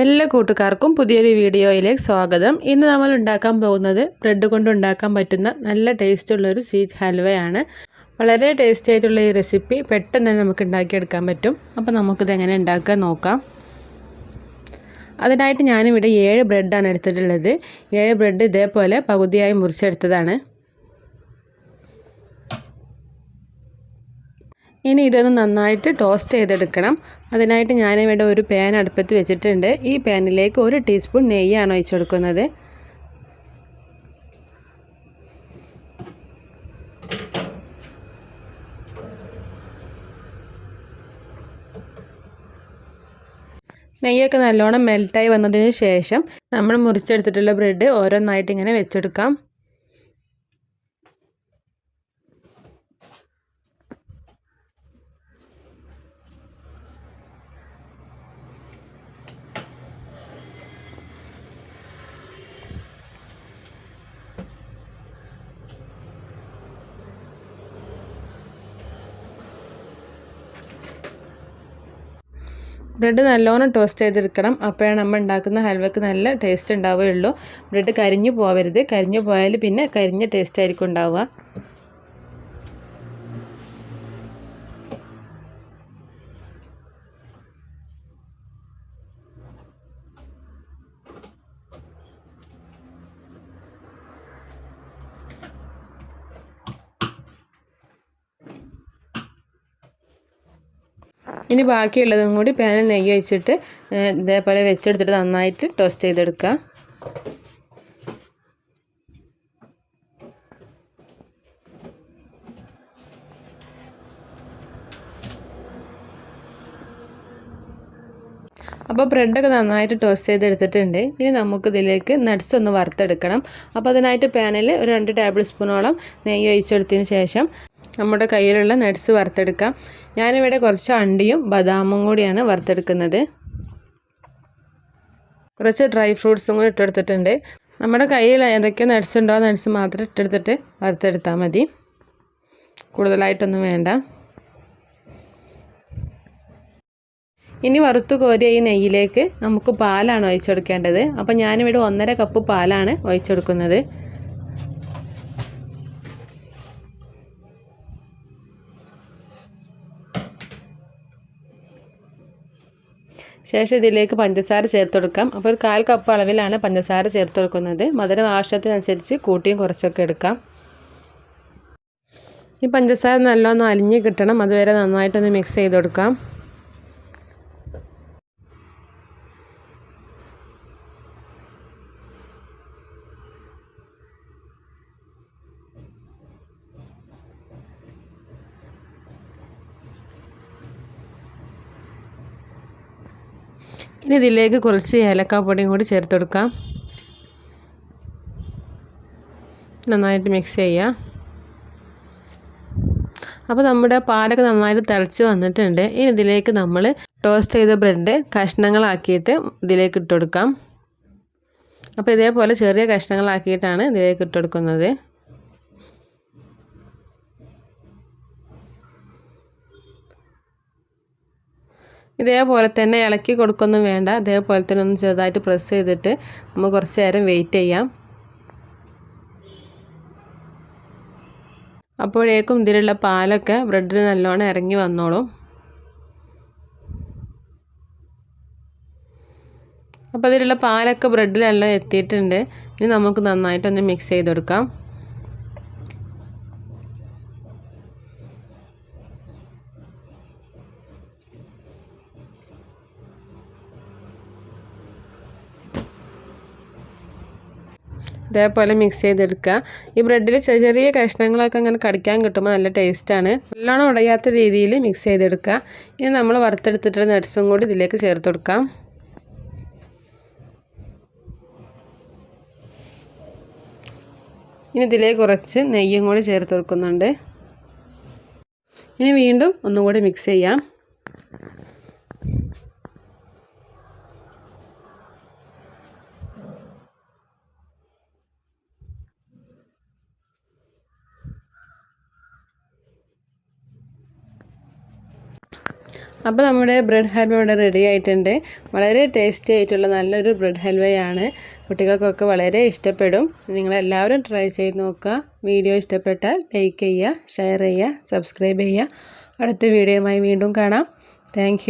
എല്ലാ കൂട്ടുകാർക്കും പുതിയൊരു വീഡിയോയിലേക്ക് സ്വാഗതം. ഇന്ന് നമ്മൾ ഉണ്ടാക്കാൻ പോകുന്നത് ബ്രെഡ് കൊണ്ട് ഉണ്ടാക്കാൻ പറ്റുന്ന നല്ല ടേസ്റ്റുള്ള ഒരു സ്വീറ്റ് ഹൽവയാണ് വളരെ ടേസ്റ്റി ആയിട്ടുള്ള ഈ റെസിപ്പി പെട്ടെന്ന് തന്നെ നമുക്ക് ഉണ്ടാക്കിയെടുക്കാൻ പറ്റും. അപ്പോൾ നമുക്കിത് എങ്ങനെ ഉണ്ടാക്കാൻ നോക്കാം. അതിനായിട്ട് ഞാനിവിടെ ഏഴ് ബ്രെഡാണ് എടുത്തിട്ടുള്ളത്. ഏഴ് ബ്രെഡ് ഇതേപോലെ പകുതിയായി മുറിച്ചെടുത്തതാണ്. ഇനി ഇതൊന്ന് നന്നായിട്ട് ടോസ്റ്റ് ചെയ്തെടുക്കണം. അതിനായിട്ട് ഞാൻ ഇവിടെ ഒരു പാൻ അടുപ്പത്ത് വെച്ചിട്ടുണ്ട്. ഈ പാനിലേക്ക് ഒരു ടീസ്പൂൺ നെയ്യാണ് ഒഴിച്ചു കൊടുക്കുന്നത്. നെയ്യൊക്കെ നല്ലോണം മെൽറ്റായി വന്നതിന് ശേഷം നമ്മൾ മുറിച്ചെടുത്തിട്ടുള്ള ബ്രെഡ് ഓരോന്നായിട്ട് ഇങ്ങനെ വെച്ചെടുക്കാം. ബ്രെഡ് നല്ലോണം ടോസ്റ്റ് ചെയ്തെടുക്കണം. അപ്പോഴാണ് നമ്മൾ ഉണ്ടാക്കുന്ന ഹൽവയ്ക്ക് നല്ല ടേസ്റ്റ് ഉണ്ടാവുകയുള്ളൂ. ബ്രെഡ് കരിഞ്ഞു പോവരുത്. കരിഞ്ഞു പോയാൽ പിന്നെ കരിഞ്ഞ ടേസ്റ്റ് ആയിരിക്കും ഉണ്ടാവുക. ഇനി ബാക്കിയുള്ളതും കൂടി പാനിൽ നെയ്യ് ഒഴിച്ചിട്ട് ഇതേപോലെ വെച്ചെടുത്തിട്ട് നന്നായിട്ട് ടോസ്റ്റ് ചെയ്തെടുക്കുക. അപ്പോൾ ബ്രെഡൊക്കെ നന്നായിട്ട് ടോസ്റ്റ് ചെയ്തെടുത്തിട്ടുണ്ട്. ഇനി നമുക്ക് ഇതിലേക്ക് നട്ട്സ് ഒന്ന് വറുത്തെടുക്കണം. അപ്പോൾ അതിനായിട്ട് പാനിൽ ഒരു രണ്ട് ടേബിൾ സ്പൂണോളം നെയ്യ് ഒഴിച്ചെടുത്തതിന് ശേഷം നമ്മുടെ കയ്യിലുള്ള നട്ട്സ് വറുത്തെടുക്കാം. ഞാനിവിടെ കുറച്ച് അണ്ടിയും ബദാമും കൂടിയാണ് വറുത്തെടുക്കുന്നത്. കുറച്ച് ഡ്രൈ ഫ്രൂട്ട്സും കൂടി ഇട്ടെടുത്തിട്ടുണ്ട്. നമ്മുടെ കയ്യിൽ ഏതൊക്കെ നട്ട്സ് ഉണ്ടോ നട്ട്സ് മാത്രം ഇട്ടെടുത്തിട്ട് വറുത്തെടുത്താൽ മതി. കൂടുതലായിട്ടൊന്നും വേണ്ട. ഇനി വറുത്ത് കോരിയ ഈ നെയ്യിലേക്ക് നമുക്ക് പാലാണ് ഒഴിച്ചെടുക്കേണ്ടത്. അപ്പോൾ ഞാനിവിടെ ഒന്നര കപ്പ് പാലാണ് ഒഴിച്ചെടുക്കുന്നത്. ശേഷം ഇതിലേക്ക് പഞ്ചസാര ചേർത്ത് കൊടുക്കാം. അപ്പോൾ ഒരു കാൽ കപ്പ് അളവിലാണ് പഞ്ചസാര ചേർത്ത് കൊടുക്കുന്നത്. മധുരം ആവശ്യത്തിനനുസരിച്ച് കൂട്ടിയും കുറച്ചൊക്കെ എടുക്കാം. ഈ പഞ്ചസാര നല്ലോണം അലിഞ്ഞ് കിട്ടണം. അതുവരെ നന്നായിട്ടൊന്ന് മിക്സ് ചെയ്ത് കൊടുക്കാം. ഇനി ഇതിലേക്ക് കുറച്ച് ഏലക്കാപ്പൊടിയും കൂടി ചേർത്ത് കൊടുക്കാം. നന്നായിട്ട് മിക്സ് ചെയ്യാം. അപ്പോൾ നമ്മുടെ പാലൊക്കെ നന്നായിട്ട് തിളച്ച് വന്നിട്ടുണ്ട്. ഇനി ഇതിലേക്ക് നമ്മൾ ടോസ്റ്റ് ചെയ്ത ബ്രെഡ് കഷ്ണങ്ങളാക്കിയിട്ട് ഇതിലേക്ക് ഇട്ട് കൊടുക്കാം. അപ്പോൾ ഇതേപോലെ ചെറിയ കഷ്ണങ്ങളാക്കിയിട്ടാണ് ഇതിലേക്ക് ഇട്ട് കൊടുക്കുന്നത്. ഇതേപോലെ തന്നെ ഇളക്കി കൊടുക്കൊന്നും വേണ്ട. അതേപോലെ തന്നെ ഒന്ന് ചെറുതായിട്ട് പ്രസ് ചെയ്തിട്ട് നമ്മൾ കുറച്ച് നേരം വെയിറ്റ് ചെയ്യാം. അപ്പോഴേക്കും ഇതിലുള്ള പാലൊക്കെ ബ്രെഡിന് നല്ലോണം ഇറങ്ങി വന്നോളും. അപ്പോൾ അതിലുള്ള പാലൊക്കെ ബ്രെഡിലെല്ലാം എത്തിയിട്ടുണ്ട്. ഇനി നമുക്ക് നന്നായിട്ടൊന്ന് മിക്സ് ചെയ്ത് കൊടുക്കാം ഇതേപോലെ മിക്സ് ചെയ്തെടുക്കുക. ഈ ബ്രെഡിൽ ചെറിയ ചെറിയ കഷ്ണങ്ങളൊക്കെ അങ്ങനെ കടിക്കാൻ കിട്ടുമ്പോൾ നല്ല ടേസ്റ്റാണ് നല്ലോണം ഉടയാത്ത രീതിയിൽ മിക്സ് ചെയ്തെടുക്കുക. ഇനി നമ്മൾ വറുത്തെടുത്തിട്ടുള്ള നട്ട്സും കൂടി ഇതിലേക്ക് ചേർത്ത് കൊടുക്കാം. ഇനി ഇതിലേക്ക് കുറച്ച് നെയ്യും കൂടി ചേർത്ത് കൊടുക്കുന്നുണ്ട്. ഇനി വീണ്ടും ഒന്നും കൂടി മിക്സ് ചെയ്യാം. അപ്പോൾ നമ്മുടെ ബ്രെഡ് ഹൽവ ഇവിടെ റെഡി ആയിട്ടുണ്ട്. വളരെ ടേസ്റ്റി ആയിട്ടുള്ള നല്ലൊരു ബ്രെഡ് ഹൽവയാണ്. കുട്ടികൾക്കൊക്കെ വളരെ ഇഷ്ടപ്പെടും. നിങ്ങളെല്ലാവരും ട്രൈ ചെയ്ത് നോക്കുക. വീഡിയോ ഇഷ്ടപ്പെട്ടാൽ ലൈക്ക് ചെയ്യുക ഷെയർ ചെയ്യുക സബ്സ്ക്രൈബ് ചെയ്യുക. അടുത്ത വീഡിയോയുമായി വീണ്ടും കാണാം. താങ്ക്